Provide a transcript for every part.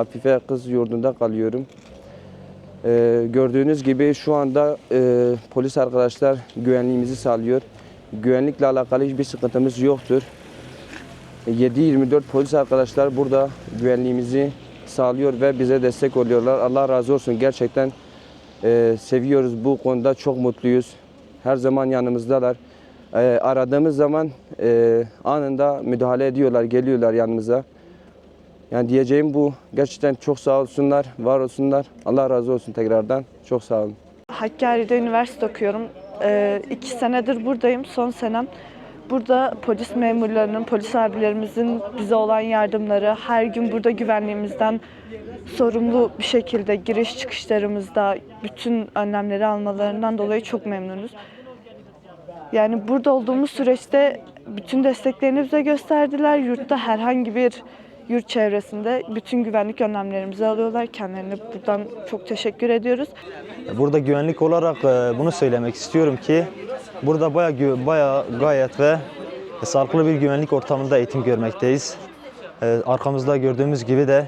Afife Kız Yurdu'nda kalıyorum. Ee, gördüğünüz gibi şu anda e, polis arkadaşlar güvenliğimizi sağlıyor. Güvenlikle alakalı hiçbir sıkıntımız yoktur. 7-24 polis arkadaşlar burada güvenliğimizi sağlıyor ve bize destek oluyorlar. Allah razı olsun. Gerçekten e, seviyoruz bu konuda çok mutluyuz. Her zaman yanımızdalar. E, aradığımız zaman e, anında müdahale ediyorlar, geliyorlar yanımıza. Yani diyeceğim bu. Gerçekten çok sağ olsunlar, var olsunlar. Allah razı olsun tekrardan. Çok sağ olun. Hakkari'de üniversite okuyorum. Ee, iki senedir buradayım, son senem. Burada polis memurlarının, polis abilerimizin bize olan yardımları, her gün burada güvenliğimizden sorumlu bir şekilde giriş çıkışlarımızda bütün önlemleri almalarından dolayı çok memnunuz. Yani burada olduğumuz süreçte bütün desteklerini bize gösterdiler. Yurtta herhangi bir yurt çevresinde bütün güvenlik önlemlerimizi alıyorlar. Kendilerine buradan çok teşekkür ediyoruz. Burada güvenlik olarak e, bunu söylemek istiyorum ki burada bayağı, gü- bayağı gayet ve sağlıklı bir güvenlik ortamında eğitim görmekteyiz. E, Arkamızda gördüğümüz gibi de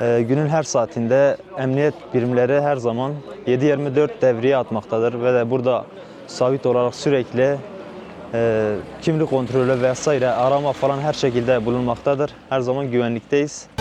e, günün her saatinde emniyet birimleri her zaman 7-24 devriye atmaktadır ve de burada sabit olarak sürekli kimlik kontrolü vesaire arama falan her şekilde bulunmaktadır. Her zaman güvenlikteyiz.